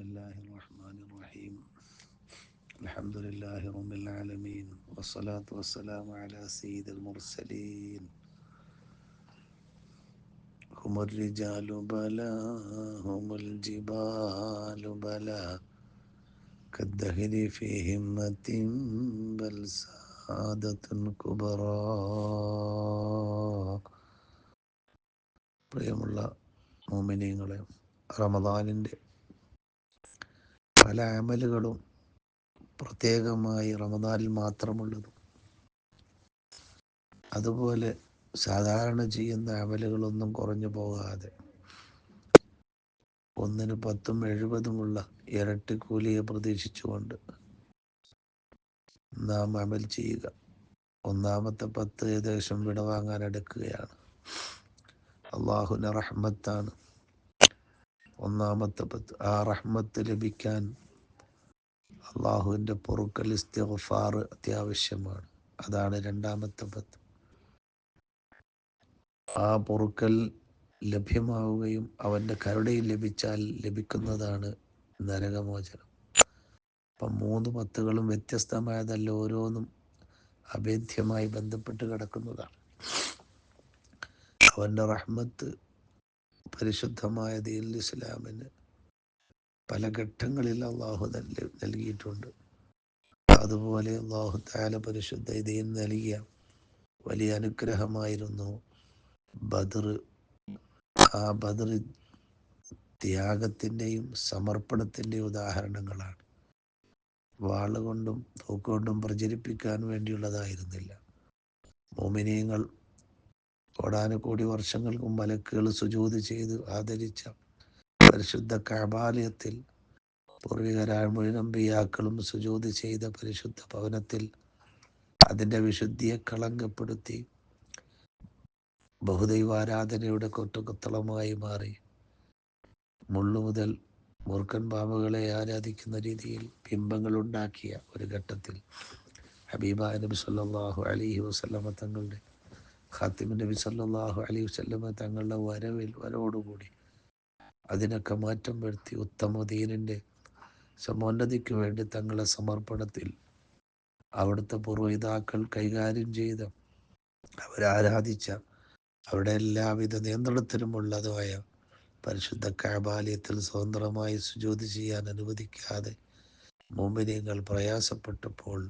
الله الرحمن الرحيم الحمد لله رب العالمين والصلاة والسلام على سيد المرسلين هم الرجال بلا هم الجبال بلا كالدهر في همة بل سعادة كبرى പ്രിയമുള്ള മോമിനിയങ്ങളെ റമദാനിൻ്റെ പല അമലുകളും പ്രത്യേകമായി റമദാനിൽ മാത്രമുള്ളതും. അതുപോലെ സാധാരണ ചെയ്യുന്ന അമലുകളൊന്നും കുറഞ്ഞു പോകാതെ ഒന്നിന് പത്തും എഴുപതുമുള്ള ഇരട്ടി കൂലിയെ പ്രതീക്ഷിച്ചുകൊണ്ട് നാം അമൽ ചെയ്യുക. ഒന്നാമത്തെ പത്ത് ഏകദേശം വിടവാങ്ങാൻ എടുക്കുകയാണ്. അള്ളാഹുന റഹ്മത്താണ്. ഒന്നാമത്തെ പത്ത്. ആ റഹ്മത്ത് ലഭിക്കാൻ അള്ളാഹുവിന്റെ പൊറുക്കൽ ഇസ്തിഫാർ അത്യാവശ്യമാണ്. അതാണ് രണ്ടാമത്തെ പത്ത്. ആ പൊറുക്കൽ ലഭ്യമാവുകയും അവന്റെ കരുണയും ലഭിച്ചാൽ ലഭിക്കുന്നതാണ് നരകമോചനം. അപ്പം മൂന്ന് പത്തുകളും വ്യത്യസ്തമായതല്ല ഓരോന്നും അഭേദ്യമായി ബന്ധപ്പെട്ട് കിടക്കുന്നതാണ്. അവന്റെ റഹ്മത്ത് പരിശുദ്ധമായ ദീൻ ഇസ്ലാമിന് പല ഘട്ടങ്ങളിൽ അള്ളാഹു നൽകി- നൽകിയിട്ടുണ്ട്. അതുപോലെ അള്ളാഹു താല പരിശുദ്ധ ദീൻ നൽകിയ വലിയ അനുഗ്രഹമായിരുന്നു ബദർ. ആ ബദർ ത്യാഗത്തിന്റെയും സമർപ്പണത്തിന്റെയും ഉദാഹരണങ്ങളാണ്. വാളുകൊണ്ടും തോക്കുകൊണ്ടും പ്രചരിപ്പിക്കാൻ വേണ്ടിയുള്ളതായിരുന്നില്ല. മോമിനിയങ്ങൾ കോടാനുകോടി വർഷങ്ങൾക്ക് മലക്കുകൾ സുജൂത് ചെയ്ത് ആദരിച്ച പരിശുദ്ധ കാബാലയത്തിൽ പൂർവികരായ മുഴുനമ്പിയാക്കളും സുജൂത് ചെയ്ത പരിശുദ്ധ ഭവനത്തിൽ അതിന്റെ വിശുദ്ധിയെ കളങ്കപ്പെടുത്തി ബഹുദൈവാരാധനയുടെ കൊട്ടുകൊത്തളമായി മാറി. മുള്ളു മുതൽ മൂർഖൻ പാമ്പുകളെ ആരാധിക്കുന്ന രീതിയിൽ ബിംബങ്ങൾ ഉണ്ടാക്കിയ ഒരു ഘട്ടത്തിൽ ഹബീബ നബി സല്ലാഹു അലൈഹി വസ്ലമ തങ്ങളുടെ ഖാത്തിമ നബി സല്ലല്ലാഹു അലൈഹി വസല്ലമ തങ്ങളുടെ വരവിൽ വരവോടുകൂടി അതിനൊക്കെ മാറ്റം വരുത്തി ഉത്തമ ദീനിന്റെ സമോന്നതിക്ക് വേണ്ടി തങ്ങളുടെ സമർപ്പണത്തിൽ അവിടുത്തെ പൂർവപിതാക്കൾ കൈകാര്യം ചെയ്ത അവരാരാധിച്ച അവിടെ എല്ലാവിധ നിയന്ത്രണത്തിനുമുള്ളതുമായ പരിശുദ്ധ കാബാലയത്തിൽ സ്വതന്ത്രമായി സുജോതി ചെയ്യാൻ അനുവദിക്കാതെ മോമിനിയങ്ങൾ പ്രയാസപ്പെട്ടപ്പോൾ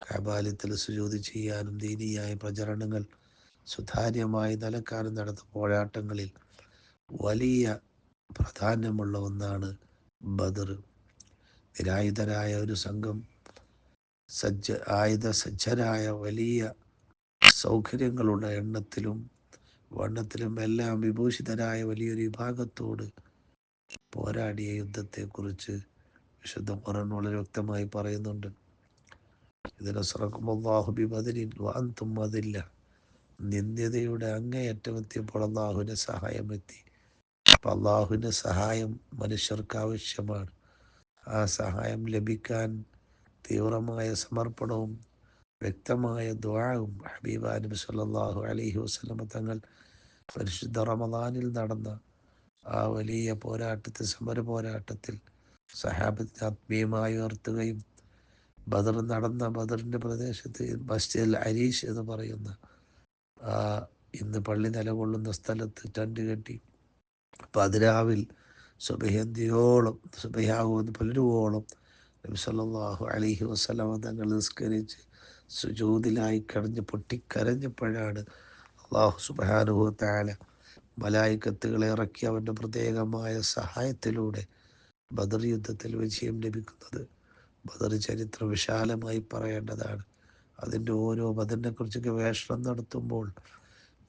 കാബാലയത്തിൽ സുജോതി ചെയ്യാനും ദീനിയായ പ്രചരണങ്ങൾ സുതാര്യമായി നിലക്കാനും നടന്ന പോരാട്ടങ്ങളിൽ വലിയ പ്രാധാന്യമുള്ള ഒന്നാണ് ബദർ. നിരായുധരായ ഒരു സംഘം സജ്ജ ആയുധ സജ്ജരായ വലിയ സൗകര്യങ്ങളുടെ എണ്ണത്തിലും വണ്ണത്തിലും എല്ലാം വിഭൂഷിതരായ വലിയൊരു വിഭാഗത്തോട് പോരാടിയ യുദ്ധത്തെക്കുറിച്ച് വിശുദ്ധ ഖുർആൻ വളരെ വ്യക്തമായി പറയുന്നുണ്ട്. ഇതിനെ ഇതിനസ്രക്കുമല്ലാഹു ബിബദരിൻ വാന്തും അതില്ല നിന്ദ്യതയുടെ അങ്ങേയറ്റം എത്തിയപ്പോൾ അള്ളാഹുവിന്റെ സഹായം എത്തി അപ്പം അള്ളാഹുവിന്റെ സഹായം മനുഷ്യർക്ക് ആവശ്യമാണ്. ആ സഹായം ലഭിക്കാൻ തീവ്രമായ സമർപ്പണവും വ്യക്തമായ ദ്വാവും ഹബീബ നബി സല്ലല്ലാഹു അലൈഹി വസല്ലമ തങ്ങൾ പരിശുദ്ധ റമദാനിൽ നടന്ന ആ വലിയ പോരാട്ടത്തിൽ സമര പോരാട്ടത്തിൽ സഹാബത്തിനെ ആത്മീയമായി ഉയർത്തുകയും ബദർ നടന്ന ബദറിന്റെ പ്രദേശത്ത് മസ്ജിദ് അരീഷ് എന്ന് പറയുന്ന ഇന്ന് പള്ളി നിലകൊള്ളുന്ന സ്ഥലത്ത് ടെന്റ് കെട്ടി. പതിരാവിൽ സുബഹന്തിയോളം സുബഹാകുമെന്ന് പുലരുവോളം നബി സല്ലല്ലാഹു അലൈഹി വസല്ലമ തങ്ങൾ നിസ്കരിച്ച് സുജൂതിലായി കടഞ്ഞ് പൊട്ടിക്കരഞ്ഞപ്പോഴാണ് അള്ളാഹു സുബഹാനുഭവത്താല താല മലായിക്കത്തുകളെ ഇറക്കി അവന്റെ പ്രത്യേകമായ സഹായത്തിലൂടെ ബദർ യുദ്ധത്തിൽ വിജയം ലഭിക്കുന്നത്. ബദർ ചരിത്രം വിശാലമായി പറയേണ്ടതാണ്. അതിന്റെ ഓരോ മതിനെക്കുറിച്ച് ഗവേഷണം നടത്തുമ്പോൾ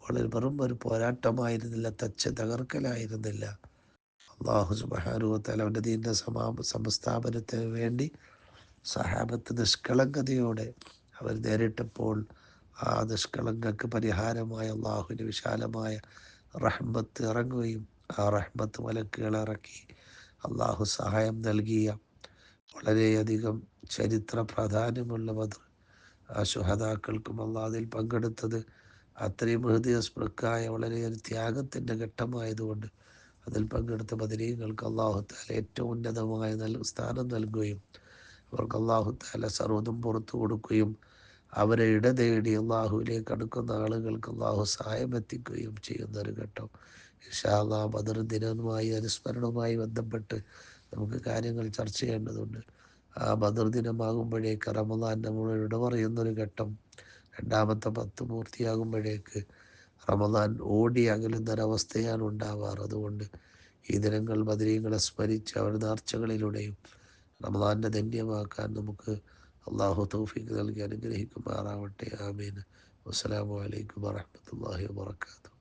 വളരെ വെറും ഒരു പോരാട്ടമായിരുന്നില്ല തച്ച് തകർക്കലായിരുന്നില്ല. അള്ളാഹു സുബാനുവത്താൽ അവന്റെ ദീന്റെ സമാ സംസ്ഥാപനത്തിന് വേണ്ടി സഹാബത്ത് നിഷ്കളങ്കതയോടെ അവർ നേരിട്ടപ്പോൾ ആ നിഷ്കളങ്കക്ക് പരിഹാരമായ അള്ളാഹുവിന്റെ വിശാലമായ റഹ്മത്ത് ഇറങ്ങുകയും ആ റഹ്മത്ത് മലക്കുകൾ ഇറക്കി അള്ളാഹു സഹായം നൽകിയ വളരെയധികം ചരിത്ര പ്രാധാന്യമുള്ള ബദർ ആ ശുഹതാക്കൾക്കും അള്ളാഹ് പങ്കെടുത്തത് അത്രയും ഹൃദയസ്പൃക്കായ വളരെ വളരെയേറെ ത്യാഗത്തിന്റെ ഘട്ടമായതുകൊണ്ട് അതിൽ പങ്കെടുത്ത ബദരീങ്ങൾക്ക് അള്ളാഹു താല ഏറ്റവും ഉന്നതമായ നൽ സ്ഥാനം നൽകുകയും അവർക്ക് അള്ളാഹു താല സർവതും പുറത്തു കൊടുക്കുകയും അവരെ ഇടതേടി അള്ളാഹുവിലേക്ക് അടുക്കുന്ന ആളുകൾക്ക് അള്ളാഹു സഹായം എത്തിക്കുകയും ചെയ്യുന്ന ഒരു ഘട്ടം ഇഷാല്ലാ ബദർ ദിനവുമായി അനുസ്മരണവുമായി ബന്ധപ്പെട്ട് നമുക്ക് കാര്യങ്ങൾ ചർച്ച ചെയ്യേണ്ടതുണ്ട്. ആ ബദർ ദിനമാകുമ്പോഴേക്ക് റമദാൻ നമ്മൾ ഇട പറയുന്നൊരു ഘട്ടം രണ്ടാമത്തെ പത്ത് പൂർത്തിയാകുമ്പോഴേക്ക് റമദാൻ ഓടി അകലുന്നൊരവസ്ഥയാണ് ഉണ്ടാവാറ്. അതുകൊണ്ട് ഈ ദിനങ്ങൾ ബദരീങ്ങളെ സ്മരിച്ച് അവരുടെ നേർച്ചകളിലൂടെയും റമദാന്റെ ധന്യമാക്കാൻ നമുക്ക് അള്ളാഹു തൗഫീഖ് നൽകി അനുഗ്രഹിക്കുമാറാവട്ടെ. ആമീൻ. വസ്സലാമു അലൈക്കും വറഹ്മത്തുള്ളാഹി വബറകാതുഹു.